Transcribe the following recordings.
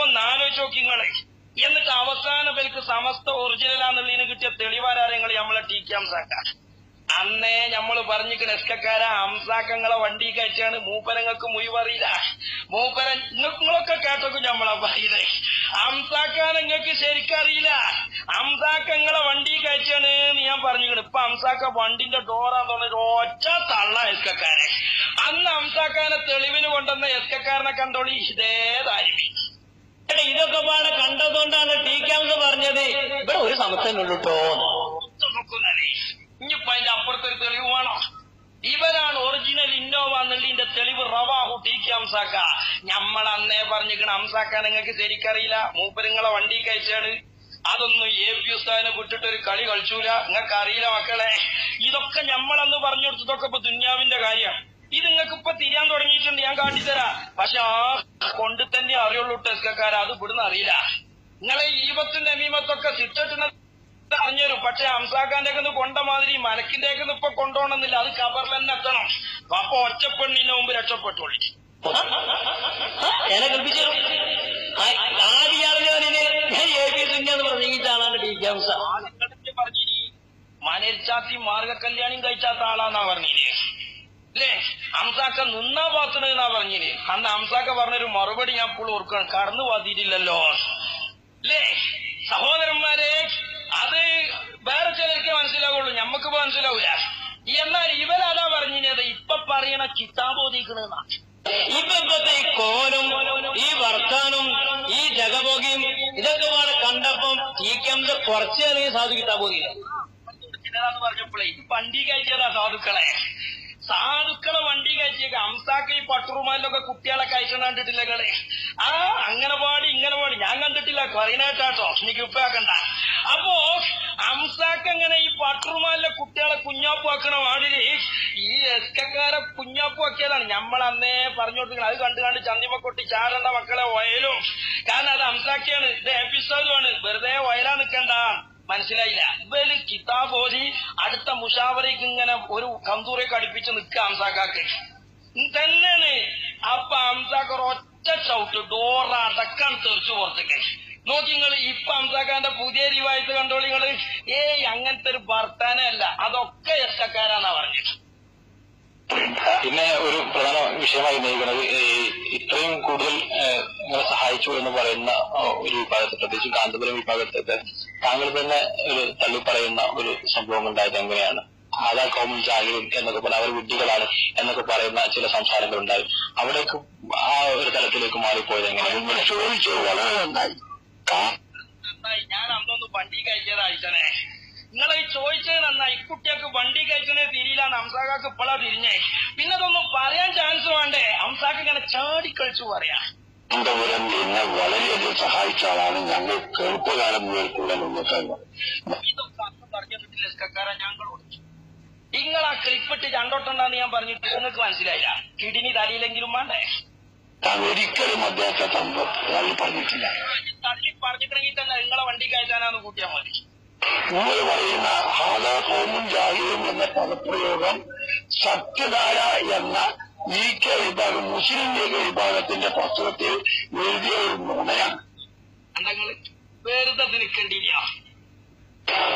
ഒന്ന് എന്നിട്ട് അവസാനം ഇവർക്ക് സമസ്ത ഒറിജിനലാന്നുള്ളതിന് കിട്ടിയ തെളിവാരാരങ്ങൾ നമ്മളെ ടി കെ ഹംസാക്ക. അന്നേ ഞമ്മൾ പറഞ്ഞിക്കണ എസ്കക്കാര ഹംസാക്കങ്ങളെ വണ്ടി കയറ്റാണ് മൂപ്പരങ്ങൾക്ക് മുയിവറിയില്ല മൂപ്പരൻ നിങ്ങളൊക്കെ കേട്ടോക്കും നമ്മളെ പറയുന്നത് ഹംസാക്കാൻ നിങ്ങൾക്ക് ശരിക്കറിയില്ല ഹംസാക്കങ്ങളെ വണ്ടി കയറ്റാണ് ഞാൻ പറഞ്ഞിക്കണ് ഇപ്പൊ ഹംസാക്ക വണ്ടിന്റെ ഡോറാന്ന് പറഞ്ഞ ഒറ്റ തള്ള എസ്കക്കാരെ. അന്ന് ഹംസാക്കാനെ തെളിവിന് കൊണ്ടുവന്ന എസ്കക്കാരനെ കണ്ടോളി. ഇതേതായിരിക്കും എടാ, ഇതൊക്കെ പാടെ കണ്ടതുകൊണ്ടാണ് ടി ക്യാമ്പ് പറഞ്ഞത് സമസ്തനുള്ളൂ കേട്ടോ. നോക്കുന്നതേ അതിന്റെ അപ്പുറത്തൊരു ഇവരാണ് ഒറിജിനൽ ഇന്നോവ എന്നുള്ളതിന്റെ തെളിവ് റവാഹു ടി കെ അംസാക്ക. ഞമ്മൾ അന്നേ പറഞ്ഞിക്കണ അംസാക്ക നിങ്ങൾക്ക് ശരിക്കറിയില്ല. മൂപ്പരിങ്ങളെ വണ്ടി കഴിച്ചാണ് അതൊന്നും എ പി ഉസ്താദിനെ വിട്ടിട്ടൊരു കളി കളിച്ചൂല. നിങ്ങൾക്ക് അറിയില്ല മക്കളെ. ഇതൊക്കെ ഞമ്മളന്ന് പറഞ്ഞു കൊടുത്തതൊക്കെ ഇപ്പൊ ദുന്യാവിന്റെ കാര്യം ഇത് നിങ്ങൾക്ക് ഇപ്പൊ തിരിയാൻ തുടങ്ങിയിട്ടുണ്ട്. ഞാൻ കാട്ടിത്തരാ. പക്ഷെ ആ കൊണ്ട് തന്നെ അറിയുള്ളൂ ടെസ്കക്കാര. അത് ഇവിടുന്ന് അറിയില്ല. നിങ്ങളെ ഈപത്തിന്റെ അമീമത്തൊക്കെ സിട്ടിട്ടുന്ന അറിഞ്ഞുതരും പക്ഷെ ഹംസാഖാന്റെ ഒക്കെ കൊണ്ട മാതിരി മലക്കിന്റെ ഒക്കെ ഇപ്പൊ കൊണ്ടുപോകണമെന്നില്ല അത് കബറിൽ തന്നെ എത്തണം. അപ്പൊ ഒറ്റപ്പെണ്ണിന്റെ മുമ്പ് രക്ഷപ്പെട്ടോളി. എന്നെ കൽപ്പിച്ചു? ഞാൻ ടി മനരിച്ചാത്തി മാർഗ കല്യാണം കഴിച്ചാത്ത ആളാന്നാ പറഞ്ഞില്ലേ? അല്ലേ? ഹംസാക്ക നിന്നാ പാത്തണെന്നാ പറഞ്ഞില്ലേ? അന്ന് ഹംസാക്ക പറഞ്ഞൊരു മറുപടി ഞാൻ ഇപ്പോൾ ഓർക്കണം കടന്നു പാത്തിയിട്ടില്ലല്ലോ അല്ലേ സഹോദരന്മാരെ അത് വേറെ ചിലർക്ക് മനസ്സിലാവുള്ളൂ ഞമ്മക്ക് മനസ്സിലാവൂല എന്നാൽ ഇവരതാ പറഞ്ഞിനത് ഇപ്പൊ പറയണ കിതാബ് ഓതിക്കണെന്നാ ഇപ്പൊ ഇപ്പത്തെ ഈ കോലും ഈ വർത്താനും ഈ ജഗഭോഗിയും ഇതൊക്കെ പാടെ കണ്ടപ്പം ടി ക്യാമ്പ് കുറച്ച് അല്ലെങ്കിൽ കിട്ടാൻ പോകുന്നില്ല ചിലതാന്ന് പറഞ്ഞപ്പോഴേ വണ്ടി കയറ്റിയതാ സാധുക്കളെ. സാധുക്കളെ വണ്ടി കയറ്റിയൊക്കെ അംസാക്ക് ഈ പട്ടുറുമാലിലൊക്കെ കുട്ടികളെ കയറ്റണം കണ്ടിട്ടില്ല കളെ? ആ അങ്ങനെ പാടി ഇങ്ങനെ പാടി. ഞാൻ കണ്ടിട്ടില്ല. പറയുന്നേട്ടാട്ടോ എനിക്ക് ഉപ്പാക്കണ്ട അപ്പോ അംസാക്ക് എങ്ങനെ ഈ പട്ടുറുമാലിലെ കുട്ടികളെ കുഞ്ഞാപ്പാക്കണ മാതിരി ഈ എസ്കക്കാരെ കുഞ്ഞാപ്പു ആക്കിയതാണ് നമ്മൾ അന്നേ പറഞ്ഞു അത് കണ്ടു കണ്ട് ചന്ദിമ കൊട്ടി ചാടേണ്ട മക്കളെ വയലും. കാരണം അത് അംസാക്കിയാണ്. ഇത് എപ്പിസോഡുമാണ്. വെറുതെ വയലാ നിക്കണ്ട. മനസ്സിലായില്ല. ഇവർ കിതാബ് അടുത്ത മുഷാവറയ്ക്ക് ഇങ്ങനെ ഒരു കന്തൂറെ അടുപ്പിച്ച് നിൽക്കുക അംസാക്കാക്ക്. തന്നെയാണ്. അപ്പൊ അംസാക്കർ ഒറ്റ ചവിട്ട് ഡോറ അടക്കാൻ തെറിച്ചു പുറത്തേക്ക് നോക്കി നിങ്ങൾ ഇപ്പൊ ഹംസാക്കാന്റെ പുതിയ രീവായത്ത് കണ്ടോളി നിങ്ങൾ. ഏയ് അങ്ങനത്തെ ഒരു വർത്താനല്ല അതൊക്കെ എസ്കക്കാരാന്നാ പറഞ്ഞത്. പിന്നെ ഒരു പ്രധാന വിഷയമായി ഉന്നയിക്കുന്നത് ഈ ഇത്രയും കൂടുതൽ നിങ്ങളെ സഹായിച്ചു എന്ന് പറയുന്ന ഒരു വിഭാഗത്തെ പ്രത്യേകിച്ച് കാന്തപുരം വിഭാഗത്തെ താങ്കൾ തന്നെ ഒരു തള്ളി പറയുന്ന ഒരു സംഭവം ഉണ്ടായത് എങ്ങനെയാണ്? ആധാർ കോമൺ ജാലിയും എന്നൊക്കെ പറഞ്ഞ അവർ വിഡ്ഢികളാണ് എന്നൊക്കെ പറയുന്ന ചില സംസാരങ്ങൾ ഉണ്ടായി അവിടേക്ക് ആ ഒരു തലത്തിലേക്ക് മാറിപ്പോയത് എങ്ങനെയാണ്? ചോദിച്ചു വളരെ നന്നായി. നന്നായി. ഞാൻ അന്നൊന്ന് വണ്ടി കഴിച്ചത് അയച്ചനെ നിങ്ങളെ ചോദിച്ചത് നന്നായി. കുട്ടിയൊക്കെ വണ്ടി കഴിക്കണേ തിരിയില്ലാന്ന് ഹംസാക്കാക്ക് ഇപ്പോഴാ തിരിഞ്ഞേ. പിന്നെ അതൊന്നും പറയാൻ ചാൻസ് വേണ്ടേ? ഹംസാക്ക് ഇങ്ങനെ ചാടിക്കളിച്ചു പറയാ. കാന്തപുരം എന്നെ വളരെയധികം സഹായിച്ച ആളാണ്. ഞങ്ങൾ അന്ന് പറഞ്ഞിട്ടില്ല ഇസ്കക്കാരെ ഞങ്ങളോട് നിങ്ങൾ ആ ക്ലിപ്പിട്ട് ഞാൻ പറഞ്ഞിട്ട് നിങ്ങൾക്ക് മനസ്സിലായില്ല. കിഡിനി തടിയിലെങ്കിലും വേണ്ടേ? താൻ ഒരിക്കലും അദ്ദേഹത്തെ തമ്പ് പറഞ്ഞിട്ടില്ല. പറഞ്ഞിട്ടുണ്ടെങ്കിൽ തന്നെ നിങ്ങളെ വണ്ടി കയറ്റാനാന്ന് കൂട്ടിയാൽ മതി. നിങ്ങൾ പറയുന്ന എന്ന പദപ്രയോഗം സത്യധാര എന്ന ഇ കെ വിഭാഗം മുസ്ലിം ലീഗ് വിഭാഗത്തിന്റെ പത്രത്തിൽ എഴുതിയ ഒരു നുണയാണ്. വേറെ വെറുതെ നിൽക്കേണ്ടിയില്ല.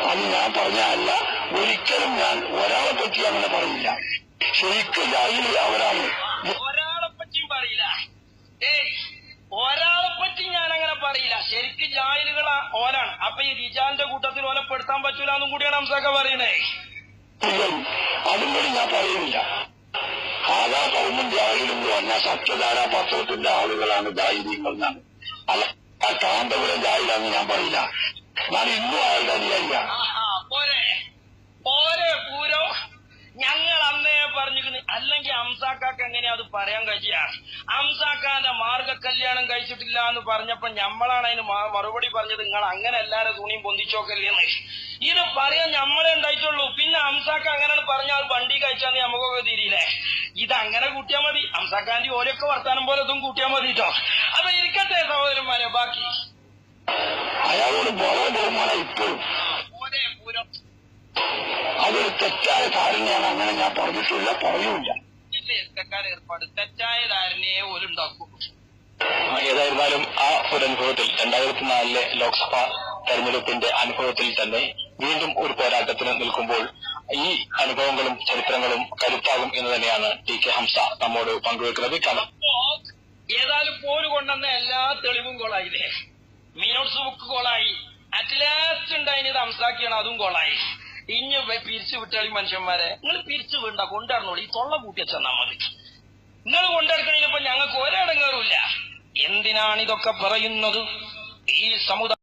അത് ഞാൻ പറഞ്ഞല്ല ഒരിക്കലും ഞാൻ ഒരാളെ പറ്റി അങ്ങനെ പറയില്ല ശരിക്കും ജാഹിൽ അവരാണ് ഒരാളെ പറ്റിയും പറയില്ല ഏയ് ഒരാളെ പറ്റി ഞാൻ അങ്ങനെ പറയില്ല ശരിക്കും ജാഹിലുകൾ ഓലാണ് അപ്പൊ ഈ റിജാലിന്റെ കൂട്ടത്തിൽ ഓലെ പെടുത്താൻ പറ്റൂല സഖ പറയണേ. അതും കൂടി ഞാൻ പറയുന്നില്ല. ആധാ കൗമും ജാഹിലും പറഞ്ഞ സത്യധാര പത്രത്തിന്റെ ആളുകളാണ് ജാഹിദീങ്ങൾ എന്നാണ്. അല്ല ആ കാന്തപുരം ജാഹിലാന്ന് ഞാൻ പറയില്ല. ഞാൻ ഇന്നും ആളുടെ അനുയായില്ല പോരെ. പോരെ പൂരോ. ഞങ്ങൾ അന്നേ പറഞ്ഞിരുന്നു അല്ലെങ്കിൽ അംസാക്കാക്ക് എങ്ങനെയാ അത് പറയാൻ കഴിയ? അംസാക്കാന്റെ മാർഗ കല്യാണം കഴിച്ചിട്ടില്ല എന്ന് പറഞ്ഞപ്പോ ഞമ്മളാണ് അതിന് മറുപടി പറഞ്ഞത്. നിങ്ങൾ അങ്ങനെ എല്ലാരും തുണിയും പൊന്തിച്ചോക്കല്ലേന്ന്. ഇത് പറയാൻ ഞമ്മളെ ഉണ്ടായിട്ടുള്ളൂ. പിന്നെ ഹംസാക്ക അങ്ങനെ പറഞ്ഞാൽ വണ്ടി കഴിച്ചാന്ന് നമുക്കൊക്കെ തിരിയില്ലേ? ഇത് അങ്ങനെ കൂട്ടിയാ മതി. ഹംസാക്കാന്റെ ഓരോക്കെ വർത്താനം പോലെ ഇതും കൂട്ടിയാ മതി കേട്ടോ അപ്പൊ ഇരിക്കട്ടെ സഹോദരന്മാരെ ബാക്കി. അയാളോട് അതൊരു തെറ്റായ കാര്യങ്ങളാണ് അങ്ങനെ ഞാൻ പറഞ്ഞിട്ടില്ല പറയൂല ഇസ്കക്കാർ ഏർപ്പാട്. തെറ്റായ ധാരണയെ പോലും ഏതായിരുന്നാലും ആ ഒരു അനുഭവത്തിൽ രണ്ടായിരത്തി നാലിലെ ലോക്സഭാ തെരഞ്ഞെടുപ്പിന്റെ അനുഭവത്തിൽ തന്നെ വീണ്ടും ഒരു പോരാട്ടത്തിന് നിൽക്കുമ്പോൾ ഈ അനുഭവങ്ങളും ചരിത്രങ്ങളും കരുത്താകും എന്ന് തന്നെയാണ് ടി കെ ഹംസ നമ്മോട് പങ്കുവെക്കുന്നത്. കാരണം ഏതായാലും പോര് കൊണ്ടുവന്ന എല്ലാ തെളിവും കോളായില്ലേ മീനോട്സ് ബുക്ക് കോളായി. അറ്റ്ലാസ്റ്റ് ഉണ്ടായിന് ഹംസാക്കിയാണ് അതും കോളായി. ഇനി പിരിച്ചു വിട്ടാളി മനുഷ്യന്മാരെ. നിങ്ങൾ പിരിച്ചു വീണ്ട കൊണ്ടുവരണോളൂ. ഈ തൊള്ള കൂട്ടി ചെന്നാൽ മതി. നിങ്ങൾ കൊണ്ടെടുക്കണതിനിപ്പോ ഞങ്ങൾക്ക് ഒരടങ്ങാറില്ല എന്തിനാണ് ഇതൊക്കെ പറയുന്നത്? ഈ സമുദായം